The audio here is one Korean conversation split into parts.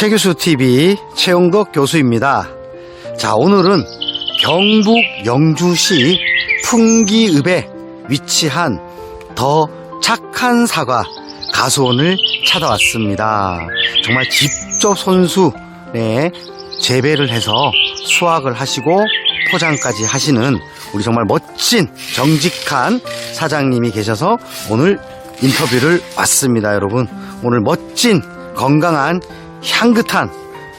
최교수 TV 최용덕 교수입니다. 자, 오늘은 경북 영주시 풍기읍에 위치한 더 착한 사과 가수원을 찾아왔습니다. 정말 직접 손수 네, 재배를 해서 수확을 하시고 포장까지 하시는 우리 정말 멋진 정직한 사장님이 계셔서 오늘 인터뷰를 왔습니다, 여러분. 오늘 멋진 건강한 향긋한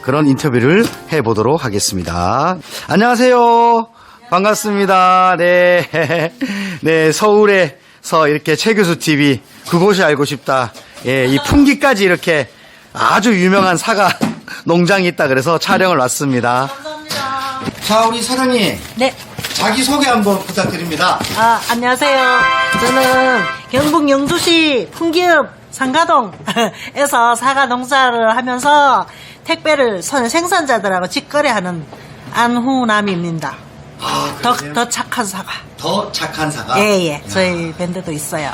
그런 인터뷰를 해보도록 하겠습니다. 안녕하세요. 반갑습니다. 네. 네, 서울에서 이렇게 최교수 TV 그곳이 알고 싶다. 예, 이 풍기까지 이렇게 아주 유명한 사과 농장이 있다 그래서 촬영을 왔습니다. 자, 우리 사장님. 네. 자기 소개 한번 부탁드립니다. 아, 안녕하세요. 저는 경북 영주시 풍기읍 상가동에서 사과 농사를 하면서 택배를 선 생산자들하고 직거래하는 안후남입니다. 아, 더, 그러세요? 더 착한 사과. 더 착한 사과. 예, 예. 야. 저희 밴드도 있어요.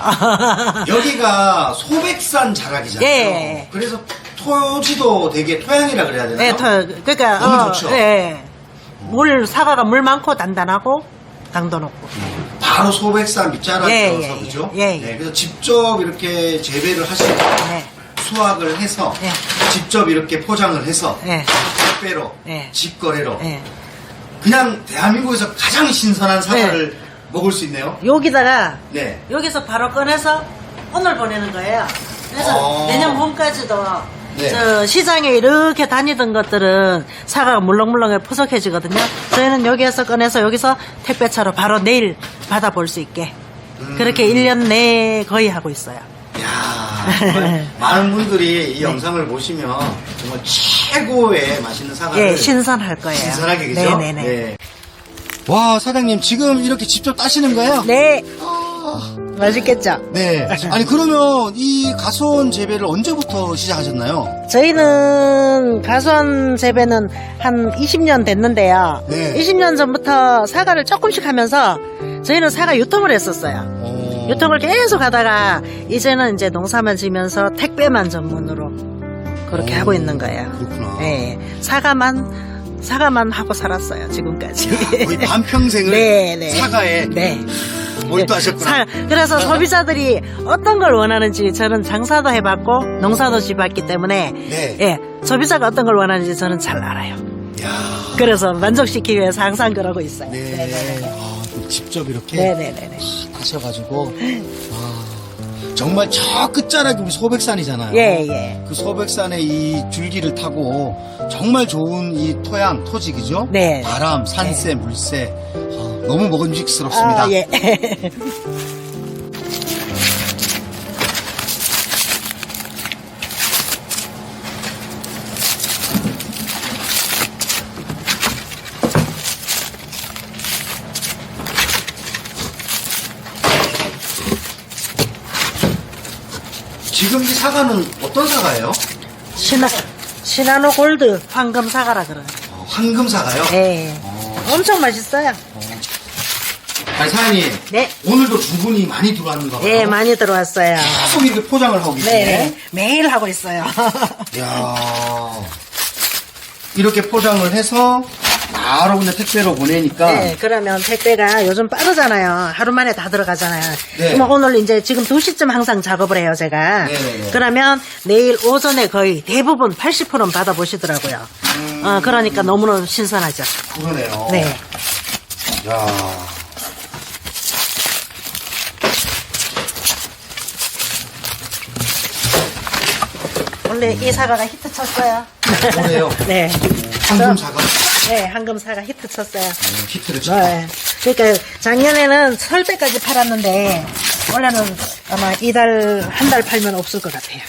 여기가 소백산 자락이잖아요. 예. 그래서 토지도 되게 토양이라 그래야 되나요? 예, 더, 그러니까, 너무 좋죠? 예. 물, 사과가 물 많고 단단하고 당도 높고. 바로 소백산 밑자락이어서 예, 예, 그죠? 예, 예. 네, 그래서 직접 이렇게 재배를 하시고 네. 수확을 해서 예. 직접 이렇게 포장을 해서 예. 택배로 예. 직거래로 예. 그냥 대한민국에서 가장 신선한 사과를 먹을 수 있네요. 여기다가 네. 여기서 바로 꺼내서 오늘 보내는 거예요. 그래서 어. 내년 봄까지도 네. 저 시장에 이렇게 다니던 것들은 사과가 물렁물렁해 푸석해지거든요. 저희는 여기에서 꺼내서 여기서 택배차로 바로 내일 받아볼 수 있게 음. 그렇게 1년 내에 거의 하고 있어요. 야 정말 많은 분들이 이 영상을 보시면 정말 최고의 맛있는 사과를 예, 신선할 거예요. 신선하게 그죠? 네네네. 네. 와 사장님 지금 이렇게 직접 따시는 거예요? 네. 맛있겠죠? 네. 아니 그러면 이 가수원 재배를 언제부터 시작하셨나요? 저희는 가수원 재배는 한 20년 됐는데요. 네. 20년 전부터 사과를 조금씩 하면서 저희는 사과 유통을 했었어요. 어... 유통을 계속 하다가 이제는 이제 농사만 지면서 택배만 전문으로 그렇게 오, 하고 있는 거예요. 그렇구나. 네. 사과만 사과만 하고 살았어요. 지금까지. 거의 반평생을 네, 네. 사과에 네. 몰두하셨구나. 사- 그래서 소비자들이 어떤 걸 원하는지 저는 장사도 해봤고 농사도 지봤기 때문에 네. 예 소비자가 어떤 걸 원하는지 저는 잘 알아요. 야. 그래서 만족시키기 위해서 항상 그러고 있어요. 네. 네네네. 아, 직접 이렇게 네네네. 하셔가지고 아, 정말 저 끝자락이 우리 소백산이잖아요. 예, 예. 그 소백산의 이 줄기를 타고 정말 좋은 이 토양, 토지 그죠? 네. 바람, 산세, 물새 아, 너무 먹음직스럽습니다. 아, 예. 지금 이 사과는 어떤 사과예요? 시나, 시나노 골드 황금 사과라 그러요. 어, 황금 사과요? 예. 어, 엄청 맛있어요. 아니 사장님 네. 오늘도 주문이 많이 들어왔는가 봐요. 예, 많이 들어왔어요. 계속 이렇게 포장을 하고 계시네. 네. 매일 하고 있어요. 이야 이렇게 포장을 해서 바로 그냥 택배로 보내니까 네, 그러면 택배가 요즘 빠르잖아요. 하루 만에 다 들어가잖아요. 네. 그럼 오늘 이제 지금 2시쯤 항상 작업을 해요, 제가. 네네네. 그러면 내일 오전에 거의 대부분 80%는 받아보시더라고요. 음. 어, 그러니까 너무너무 신선하죠. 그러네요. 네. 야. 원래 이 사과가 히트 쳤어요. 뭐래요? 네. 황금 저- 사과 네, 황금 사과 히트 쳤어요. 음, 히트를 쳤다. 네. 그러니까 작년에는 설 때까지 팔았는데 올해는 아마 이달 한 달 팔면 없을 것 같아요.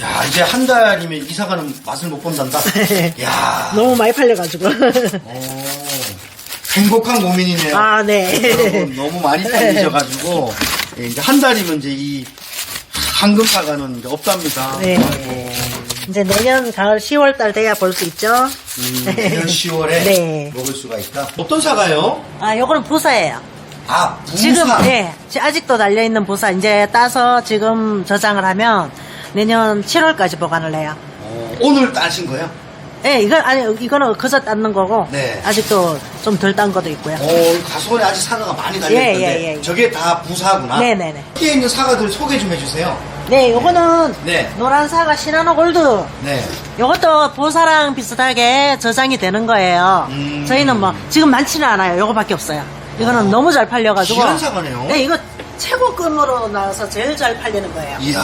야 이제 한 달이면 이 사과는 맛을 못 본단다. 야. 너무 많이 팔려가지고. 오, 행복한 고민이네요. 아, 네. 여러분 너무 많이 팔리셔가지고 예, 이제 한 달이면 이제 이 황금 사과는 이제 없답니다. 네. 이제 내년 가을 10월 달 돼야 볼 수 있죠. 음, 내년 10월에 네. 먹을 수가 있다. 어떤 사과요? 아, 요거는 부사예요. 아, 부사. 지금, 네. 지- 아직도 달려 있는 부사. 이제 따서 지금 저장을 하면 내년 7월까지 보관을 해요. 오, 오늘 따신 거예요? 예, 이건 아니 이거는 그저 땄는 거고 네. 아직도 좀 덜 딴 것도 있고요. 어, 가수원에 아직 사과가 많이 달려있는데 예, 예, 예. 저게 다 부사구나. 네네네. 여기에 있는 사과들 소개 좀 해주세요. 네, 요거는 네. 노란 사과 시나노 골드. 네. 요것도 보사랑 비슷하게 저장이 되는 거예요. 음. 저희는 뭐 지금 많지는 않아요. 요거밖에 없어요. 이거는 너무 잘 팔려가지고. 귀한 사과네요. 네, 이거 최고급으로 나와서 제일 잘 팔리는 거예요. 이야.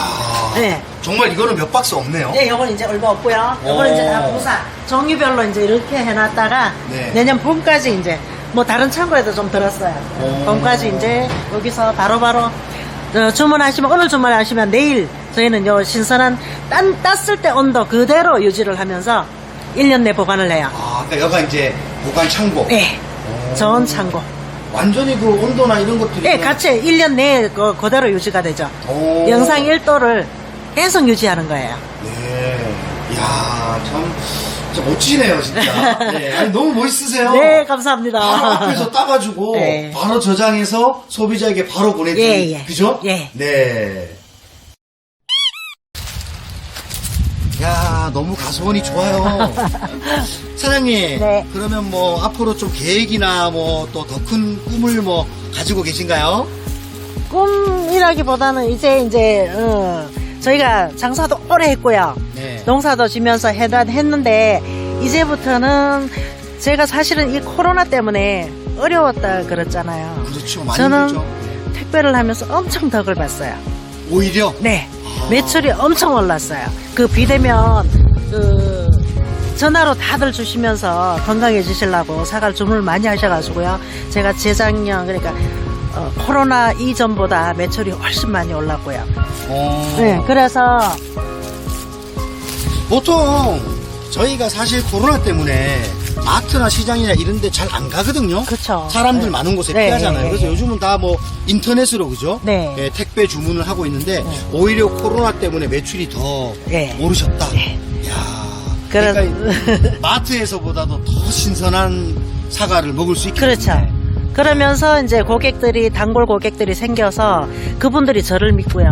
네. 정말 이거는 몇 박스 없네요. 네, 요건 이제 얼마 없고요. 요거는 오. 이제 다 보사 종류별로 이제 이렇게 해놨다가 네. 내년 봄까지 이제 뭐 다른 창고에도 좀 들었어요. 오. 봄까지 이제 여기서 바로바로 어, 주문하시면 오늘 주문하시면 내일 저희는 요 신선한 딴 땄을 때 온도 그대로 유지를 하면서 1년 내 보관을 해요. 아, 그러니까 여가 이제 보관 창고. 네. 전 창고. 완전히 그 온도나 이런 것들이. 네, 그냥- 같이 1년 내에 그, 그대로 유지가 되죠. 오. 영상 1도를 계속 유지하는 거예요. 네. 이야, 참, 진짜 멋지네요, 진짜. 네. 아니, 너무 멋있으세요. 네, 감사합니다. 바로 앞에서 따가지고 네. 바로 저장해서 소비자에게 바로 보내드리 예, 예. 그죠? 예. 네. 야 너무 가수원이 좋아요. 사장님. 네. 그러면 뭐 앞으로 좀 계획이나 뭐 또 더 큰 꿈을 뭐 가지고 계신가요? 꿈이라기보다는 이제 이제 어, 저희가 장사도 오래 했고요. 네. 농사도 지면서 해다 했는데 이제부터는 제가 사실은 이 코로나 때문에 어려웠다 그랬잖아요. 그렇죠. 많이 저는 힘들죠. 택배를 하면서 엄청 덕을 봤어요. 오히려 네. 매출이 엄청 올랐어요. 그 비대면 그 전화로 다들 주시면서 건강해지시려고 사갈 주문을 많이 하셔가지고요. 제가 재작년 그러니까 어, 코로나 이전보다 매출이 훨씬 많이 올랐고요. 어, 네, 그래서 보통 저희가 사실 코로나 때문에 마트나 시장이나 이런 데 잘 안 가거든요. 그쵸. 사람들 네. 많은 곳에 네, 피하잖아요. 네, 그래서 네. 요즘은 다 뭐 인터넷으로 그죠? 네. 예, 택배 주문을 하고 있는데 오히려 코로나 때문에 매출이 더 네. 오르셨다. 네. 야. 그래- 그러니까 마트에서보다도 더 신선한 사과를 먹을 수 있게 그렇죠. 그러면서 이제 고객들이 단골 고객들이 생겨서 그분들이 저를 믿고요.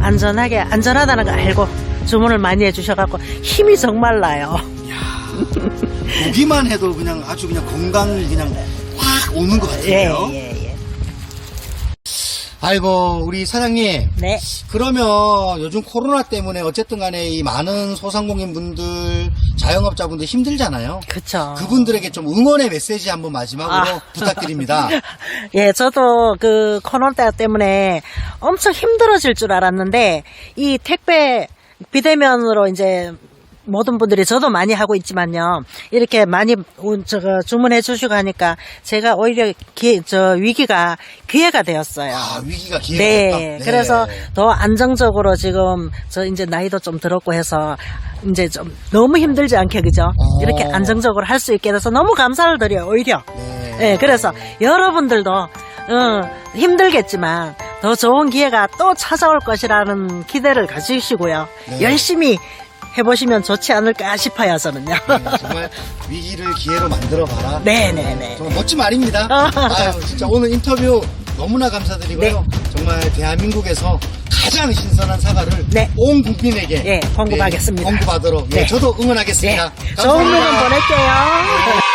안전하게 안전하다는 거 알고 주문을 많이 해주셔갖고 힘이 정말 나요. 보기만 해도 그냥 아주 그냥 건강이 그냥 확 오는 것 예, 같은데요. 예, 예. 아이고 우리 사장님 네. 그러면 요즘 코로나 때문에 어쨌든 간에 이 많은 소상공인 분들 자영업자분들 힘들잖아요. 그쵸. 그분들에게 좀 응원의 메시지 한번 마지막으로 아. 부탁드립니다. 예, 저도 그 코로나 때문에 엄청 힘들어질 줄 알았는데 이 택배 비대면으로 이제 모든 분들이 저도 많이 하고 있지만요. 이렇게 많이 우- 저거 주문해 주시고 하니까 제가 오히려 기, 저 위기가 기회가 되었어요. 아 위기가 기회가 네, 왔다. 그래서 더 안정적으로 지금 저 이제 나이도 좀 들었고 해서 이제 좀 너무 힘들지 않게 그죠? 어. 이렇게 안정적으로 할 수 있게 돼서 너무 감사를 드려요 오히려. 네. 네, 그래서 여러분들도 어, 힘들겠지만 더 좋은 기회가 또 찾아올 것이라는 기대를 가지시고요. 네. 열심히 해보시면 좋지 않을까 싶어요, 저는요. 정말 위기를 기회로 만들어 봐라. 네, 네, 네. 정말 멋진 말입니다. 아유, 진짜 오늘 인터뷰 너무나 감사드리고요. 정말 대한민국에서 가장 신선한 사과를 네. 온 국민에게 예, 공급하겠습니다. 네, 공급하도록 예, 네. 저도 네, 응원하겠습니다. 좋은 감사합니다. 물건 보낼게요.